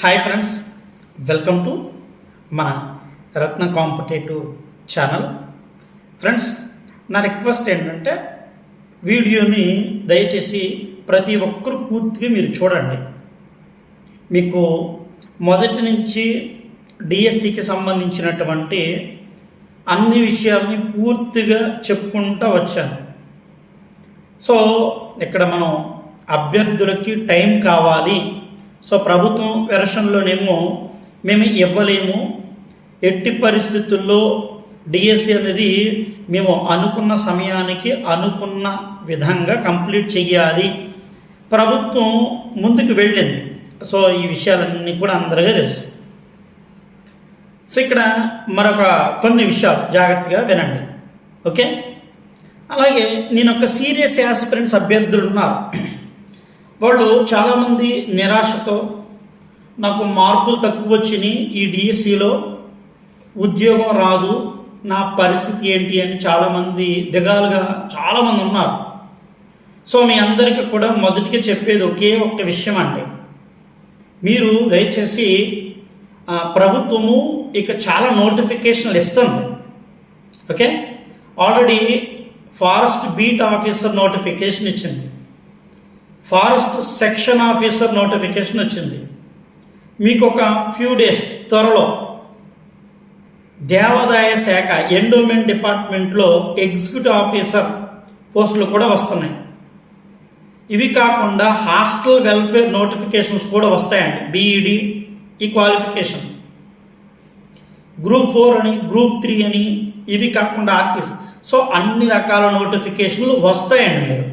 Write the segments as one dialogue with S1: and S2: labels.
S1: Hi friends welcome to మన Ratna competitive channel friends నా request ఏంటంటే వీడియోని దయచేసి ప్రతి ఒక్కరు పూర్తిగా మీరు చూడండి. మీకు మొదటి నుంచి డిఎస్సికి సంబంధించినటువంటి అన్ని విషయాల్ని పూర్తిగా చెప్పుకుంటూ వచ్చాను. సో ఇక్కడ మనం అభ్యర్థులకి టైం కావాలి. సో ప్రభుత్వం వెర్షన్లోనేమో మేము ఇవ్వలేము. ఎట్టి పరిస్థితుల్లో డిఎస్సి అనేది మేము అనుకున్న సమయానికి అనుకున్న విధంగా కంప్లీట్ చెయ్యాలి. ప్రభుత్వం ముందుకు వెళ్ళింది. సో ఈ విషయాలన్నీ కూడా అందరికీ తెలుసు. సో ఇక్కడ మరొక కొన్ని విషయాలు జాగ్రత్తగా వినండి. ఓకే? అలాగే నేను ఒక సీరియస్ యాస్పిరెంట్స్ అభ్యర్థులు ఉన్నారు. వాళ్ళు చాలామంది నిరాశతో నాకు మార్కులు తక్కువ వచ్చినాయి ఈ డిఎస్సిలో ఉద్యోగం రాదు నా పరిస్థితి ఏంటి అని చాలామంది దిగాలుగా చాలామంది ఉన్నారు. సో మీ అందరికీ కూడా మొదటిగా చెప్పేది ఒకే ఒక్క విషయం అండి. మీరు దయచేసి ప్రభుత్వము ఇక చాలా నోటిఫికేషన్లు ఇస్తుంది. Okay? Already forest beat officer notification ఇచ్చింది. ఫారెస్ట్ సెక్షన్ ఆఫీసర్ నోటిఫికేషన్ వచ్చింది. మీకు ఒక ఫ్యూ డేస్ త్వరలో దేవాదాయ శాఖ ఎండోమెంట్ డిపార్ట్మెంట్లో ఎగ్జిక్యూటివ్ ఆఫీసర్ పోస్టులు కూడా వస్తున్నాయి. ఇవి కాకుండా హాస్టల్ వెల్ఫేర్ నోటిఫికేషన్స్ కూడా వస్తాయండి. బీఈడి ఈ క్వాలిఫికేషన్ గ్రూప్ ఫోర్ అని గ్రూప్ త్రీ అని ఇవి కాకుండా ఆర్టీస్ సో అన్ని రకాల నోటిఫికేషన్లు వస్తాయండి మీరు.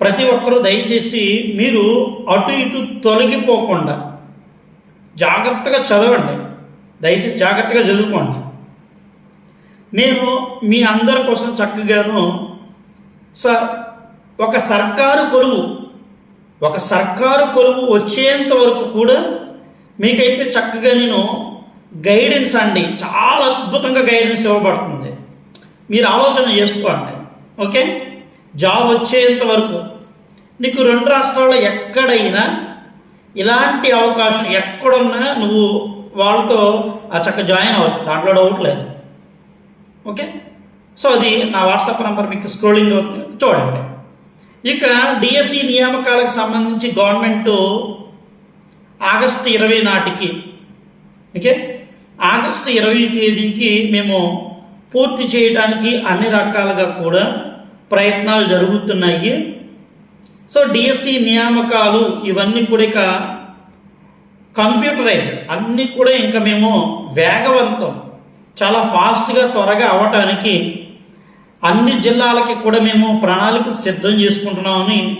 S1: ప్రతి ఒక్కరూ దయచేసి మీరు అటు ఇటు తొలగిపోకుండా జాగ్రత్తగా చదవండి. దయచేసి జాగ్రత్తగా చదువుకోండి. నేను మీ అందరి కోసం చక్కగాను సార్ ఒక సర్కారు కొలువు ఒక సర్కారు కొలువు వచ్చేంత వరకు కూడా మీకైతే చక్కగా నేను గైడెన్స్ అండి. చాలా అద్భుతంగా గైడెన్స్ ఇవ్వబడుతుంది. మీరు ఆలోచన చేసుకోండి. ఓకే? జాబ్ వచ్చేంత వరకు నీకు రెండు రాష్ట్రాల్లో ఎక్కడైనా ఇలాంటి అవకాశం ఎక్కడున్నా నువ్వు వాళ్ళతో ఆ చక్క జాయిన్ అవ్వచ్చు. దాంట్లో డౌట్ లేదు. ఓకే సో అది నా వాట్సాప్ నెంబర్ మీకు స్క్రోలింగ్ అవుతుంది చూడండి. ఇక డిఎస్సి నియామకాలకు సంబంధించి గవర్నమెంట్ ఆగస్టు ఇరవై నాటికి ఓకే ఆగస్టు ఇరవై తేదీకి మేము పూర్తి చేయడానికి అన్ని రకాలుగా కూడా ప్రయత్నాలు జరుగుతున్నాయి. సో డిఎస్సి నియామకాలు ఇవన్నీ కూడా ఇక కంప్యూటరైజ్ అన్నీ కూడా ఇంకా మేము వేగవంతం చాలా ఫాస్ట్గా త్వరగా అవ్వటానికి అన్ని జిల్లాలకి కూడా మేము ప్రణాళిక సిద్ధం చేసుకుంటున్నామని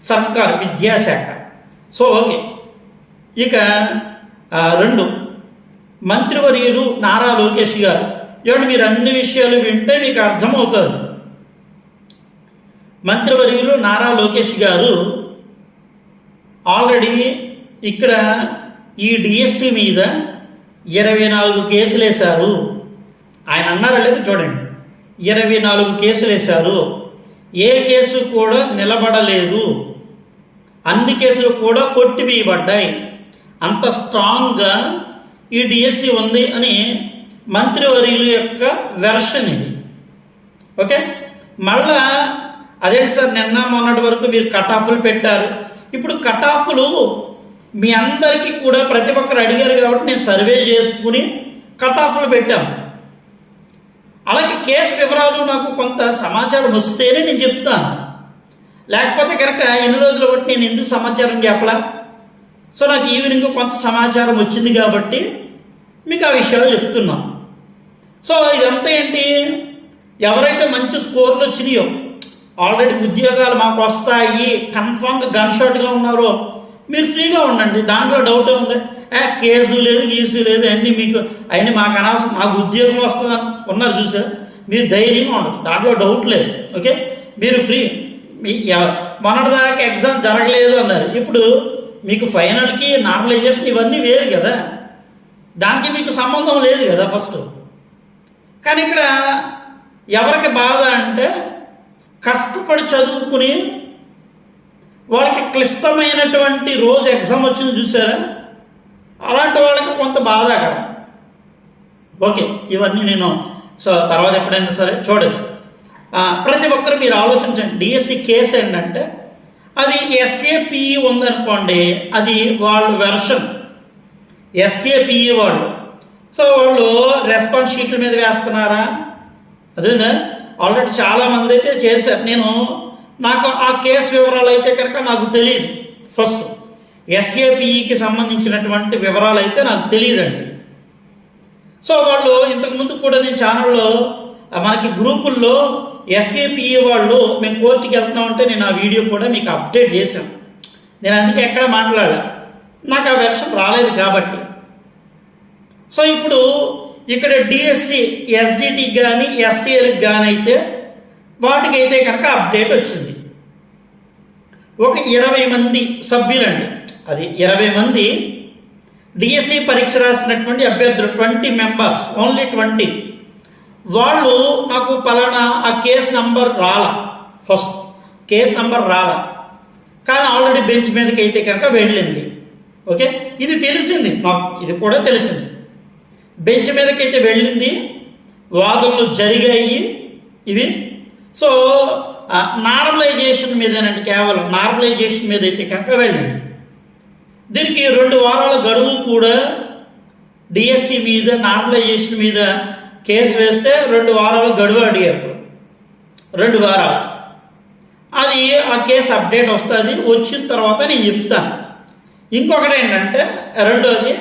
S1: సర్కార్ విద్యాశాఖ. So okay. ఇక రెండు. మంత్రివర్యులు నారా లోకేష్ గారు. ఏమంటే మీరు అన్ని విషయాలు వింటే మీకు అర్థమవుతుంది. మంత్రివర్యులు నారా లోకేష్ గారు ఆల్రెడీ ఇక్కడ ఈ డిఎస్సి మీద ఇరవై నాలుగు కేసులు వేశారు. ఆయన అన్నారా లేదు చూడండి. ఇరవై నాలుగు కేసులు వేశారు. ఏ కేసు కూడా నిలబడలేదు. అన్ని కేసులు కూడా కొట్టివేయబడ్డాయి. అంత స్ట్రాంగ్గా ఈ డిఎస్సి ఉంది అని మంత్రివర్యుల యొక్క వెర్షన్ ఇది. ఓకే? మళ్ళా అదేంటి సార్ నిన్న మొన్నటి వరకు మీరు కట్ ఆఫ్లు పెట్టారు. ఇప్పుడు కట్ ఆఫ్లు మీ అందరికీ కూడా ప్రతి ఒక్కరు అడిగారు కాబట్టి నేను సర్వే చేసుకుని కట్ ఆఫ్లు పెట్టాం. అలాగే కేసు వివరాలు నాకు కొంత సమాచారం వస్తేనే నేను చెప్తాను. లేకపోతే కనుక ఎన్ని రోజులు బట్టి నేను ఎందుకు సమాచారం చెప్పలా? సో నాకు ఈవినింగ్ కొంత సమాచారం వచ్చింది కాబట్టి మీకు ఆ విషయాలు చెప్తున్నాను సో ఇదంతా ఏంటి? ఎవరైతే మంచి స్కోర్లు వచ్చినాయో ఆల్రెడీ ఉద్యోగాలు మాకు వస్తాయి. కన్ఫామ్గా గన్ షాట్గా ఉన్నారు. మీరు ఫ్రీగా ఉండండి. దాంట్లో డౌట్ ఉంది ఏ కేసు లేదు గీసు లేదు అన్నీ మీకు అవన్నీ మాకు అనవసరం. మాకు ఉద్యోగం వస్తుంది? ఉన్నారు చూసారు. మీరు ధైర్యంగా ఉండదు దాంట్లో డౌట్ లేదు. ఓకే? మీరు ఫ్రీ. మీ మొన్నటిదాకా ఎగ్జామ్ జరగలేదు అన్నారు. ఇప్పుడు మీకు ఫైనల్కి నార్మలైజేషన్ ఇవన్నీ వేరు కదా. దానికి మీకు సంబంధం లేదు కదా ఫస్ట్. కానీ ఇక్కడ ఎవరికి బాధ అంటే కష్టపడి చదువుకుని వాళ్ళకి క్లిష్టమైనటువంటి రోజు ఎగ్జామ్ వచ్చింది చూసారా? అలాంటి వాళ్ళకి కొంత బాధాకరం. ఓకే ఇవన్నీ నేను సో తర్వాత ఎప్పుడైనా సరే చూడదు ప్రతి ఒక్కరు మీరు ఆలోచించండి. డిఎస్సి కేసు ఏంటంటే అది ఎస్ఏపిఈ ఉందనుకోండి అది వాళ్ళు వెర్షన్. ఎస్ఏపిఈ వాళ్ళు. సో వాళ్ళు రెస్పాన్స్ షీట్ల మీద వేస్తున్నారా? అదేనా ఆల్రెడీ చాలామంది అయితే చేశారు. నేను నాకు ఆ కేసు వివరాలు అయితే కనుక నాకు తెలియదు ఫస్ట్ ఎస్ఏపిఈకి సంబంధించినటువంటి వివరాలు అయితే నాకు తెలియదండి సో వాళ్ళు ఇంతకుముందు కూడా నేను ఛానల్లో మనకి గ్రూపుల్లో ఎస్ఏపిఈ వాళ్ళు మేము కోర్టుకి వెళ్తున్నామంటే నేను ఆ వీడియో కూడా మీకు అప్డేట్ చేశాను. నేను అందుకే ఎక్కడ మాట్లాడా నాకు ఆ వెర్షన్ రాలేదు కాబట్టి. సో ఇప్పుడు ఇక్కడ డిఎస్సి ఎస్డిటికి కానీ ఎస్సీఎల్కి కానీ అయితే వాటికి అయితే కనుక అప్డేట్ వచ్చింది. ఒక ఇరవై మంది సభ్యులండి. అది ఇరవై మంది డిఎస్సి పరీక్ష రాసినటువంటి అభ్యర్థులు ట్వంటీ మెంబర్స్ ఓన్లీ ట్వంటీ. వాళ్ళు నాకు పలానా ఆ కేస్ నంబర్ రాల. ఫస్ట్ కేస్ నంబర్ రాల. కానీ ఆల్రెడీ బెంచ్ మీదకి అయితే కనుక వెళ్ళింది. ఓకే? ఇది తెలిసింది నాకు ఇది కూడా తెలిసింది. బెంచ్ మీదకైతే అయితే వెళ్ళింది. వాదనలు జరిగాయి ఇవి. సో నార్మలైజేషన్ మీదేనండి కేవలం. నార్మలైజేషన్ మీద అయితే కనుక వెళ్ళింది. దీనికి రెండు వారాల గడువు కూడా డిఎస్సి మీద నార్మలైజేషన్ మీద కేసు వేస్తే రెండు వారాల గడువు అడిగారు. రెండు వారాలు. అది ఆ కేసు అప్డేట్ వస్తుంది. వచ్చిన తర్వాత నేను చెప్తాను. ఇంకొకటి ఏంటంటే రెండోది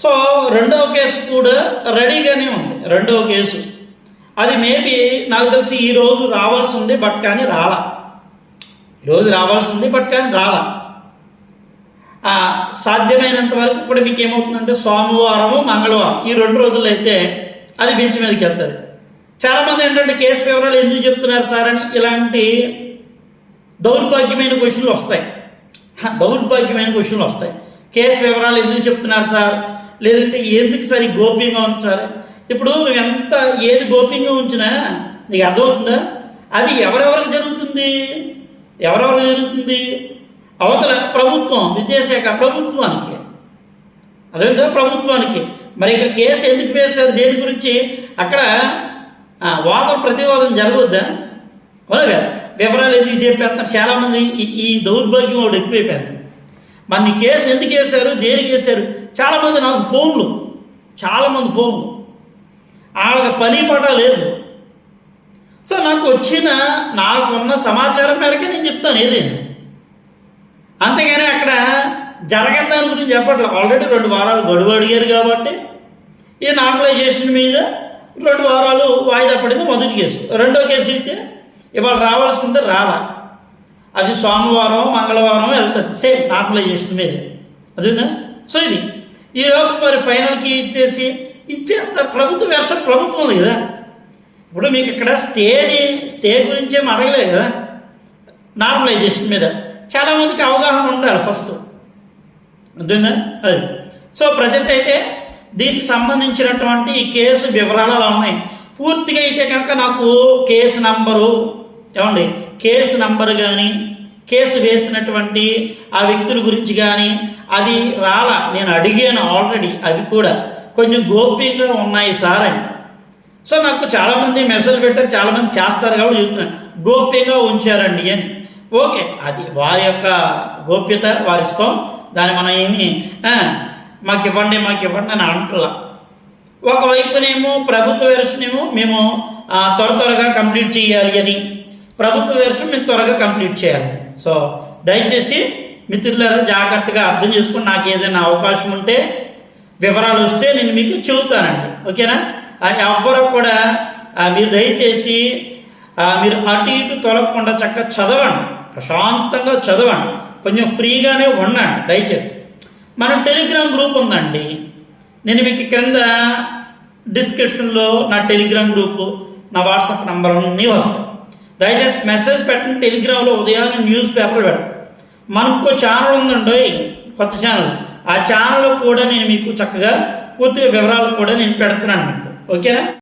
S1: సో రెండవ కేసు కూడా రెడీగానే ఉంది. రెండవ కేసు. అది మేబీ నాకు తెలిసి ఈరోజు రావాల్సి ఉంది బట్ కానీ రాలా. ఈరోజు రావాల్సి ఉంది బట్ కానీ రాలా. సాధ్యమైనంత వరకు కూడా మీకు ఏమవుతుందంటే సోమవారము మంగళవారం ఈ రెండు రోజులు అయితే అది బెంచ్ మీదకి వెళ్తుంది. చాలామంది ఏంటంటే కేసు వివరాలు ఎందుకు చెప్తున్నారు సార్ అని ఇలాంటి దౌర్భాగ్యమైన క్వశ్చన్లు వస్తాయి. దౌర్భాగ్యమైన క్వశ్చన్లు వస్తాయి. కేసు వివరాలు ఎందుకు చెప్తున్నారు సార్? లేదంటే ఎందుకు సరి గోప్యంగా ఉంచాలి? ఇప్పుడు నువ్వు ఎంత ఏది గోప్యంగా ఉంచినా నీకు అర్థమవుతుందా? అది ఎవరెవరికి జరుగుతుంది? ఎవరెవరికి జరుగుతుంది? అవతల ప్రభుత్వం విద్యాశాఖ ప్రభుత్వానికి. అదేవిధంగా ప్రభుత్వానికి. మరి ఇక్కడ కేసు ఎందుకు వేశారు? దేని గురించి? అక్కడ వాదం ప్రతివాదం జరగవద్దా అవునుగా వివరాలు ఎందుకు చెప్పేస్తారు చాలామంది ఈ- ఈ దౌర్భాగ్యం వాడు ఎక్కువైపోయారు మన నీ కేసు ఎందుకు వేశారు? దేనికి వేశారు? చాలామంది నాకు ఫోన్లు. చాలామంది ఫోన్లు. వాళ్ళకి పని పాట లేదు. సో నాకు వచ్చిన నాకున్న సమాచారం మేరకే నేను చెప్తాను ఏదైనా. అంతేగాని అక్కడ జరగని దాని గురించి చెప్పట్లేదు ఆల్రెడీ రెండు వారాలు గడువు అడిగారు కాబట్టి ఈ నార్మలైజేషన్ మీద రెండు వారాలు వాయిదా పడింది మొదటి కేసు. రెండో కేసు ఇస్తే ఇవాళ రావాల్సింది రాలా. అది సోమవారం మంగళవారం వెళ్తుంది. సేమ్ నార్మలైజేషన్ మీద అదేనా? సో ఇది. ఈ లోపు మరి ఫైనల్కి ఇచ్చేసి ఇచ్చేస్తారు ప్రభుత్వ వ్యవస్థ ప్రభుత్వం ఉంది కదా. ఇప్పుడు మీకు ఇక్కడ స్టేని స్టే గురించి ఏం అడగలేదు కదా. నార్మలైజేషన్ మీద. చాలామందికి అవగాహన ఉండాలి ఫస్ట్ అర్థమైందా అది. సో ప్రజెంట్ అయితే దీనికి సంబంధించినటువంటి ఈ కేసు వివరాలు అలా ఉన్నాయి. పూర్తిగా అయితే కనుక నాకు కేసు నంబరు ఏమండి? కేసు నంబర్ కానీ కేసు వేసినటువంటి ఆ వ్యక్తుల గురించి కానీ అది రాలా నేను అడిగాను ఆల్రెడీ అవి కూడా కొంచెం గోప్యంగా ఉన్నాయి సార్ అని. సో నాకు చాలామంది మెసేజ్ పెట్టారు చాలామంది చేస్తారు కాబట్టి చెప్తున్నాను గోప్యంగా ఉంచారండి అని. ఓకే అది వారి యొక్క గోప్యత వారి ఇష్టం దాన్ని మనం ఏమి మాకు ఇవ్వండి మాకు ఇవ్వండి అని అంటలా ఒకవైపునేమో ప్రభుత్వ వెర్షన్ మేము త్వర త్వరగా కంప్లీట్ చేయాలి అని. ప్రభుత్వ వెర్షన్ మేము త్వరగా కంప్లీట్ చేయాలి. సో దయచేసి మిత్రులారా జాగ్రత్తగా అర్థం చేసుకుని నాకు ఏదైనా అవకాశం ఉంటే వివరాలు వస్తే నేను మీకు చెబుతానండి. ఓకేనా? ఆ, కూడా మీరు దయచేసి మీరు అటు ఇటు తొలగకుండా చక్కగా చదవండి. ప్రశాంతంగా చదవండి. కొంచెం ఫ్రీగానే ఉండండి దయచేసి. మన టెలిగ్రామ్ గ్రూప్ ఉందండి. నేను మీకు క్రింద డిస్క్రిప్షన్లో నా టెలిగ్రామ్ గ్రూపు నా వాట్సాప్ నంబర్ అన్నీ వస్తాయి. దయచేసి మెసేజ్ పెట్టండి టెలిగ్రామ్లో ఉదయాన్నే న్యూస్ పేపర్ పెట్టండి మనకు ఛానల్ ఉందండి కొత్త ఛానల్ ఆ ఛానల్ కూడా నేను మీకు చక్కగా పూర్తిగా వివరాలు కూడా నేను పెడుతున్నాను మీకు. ఓకేనా?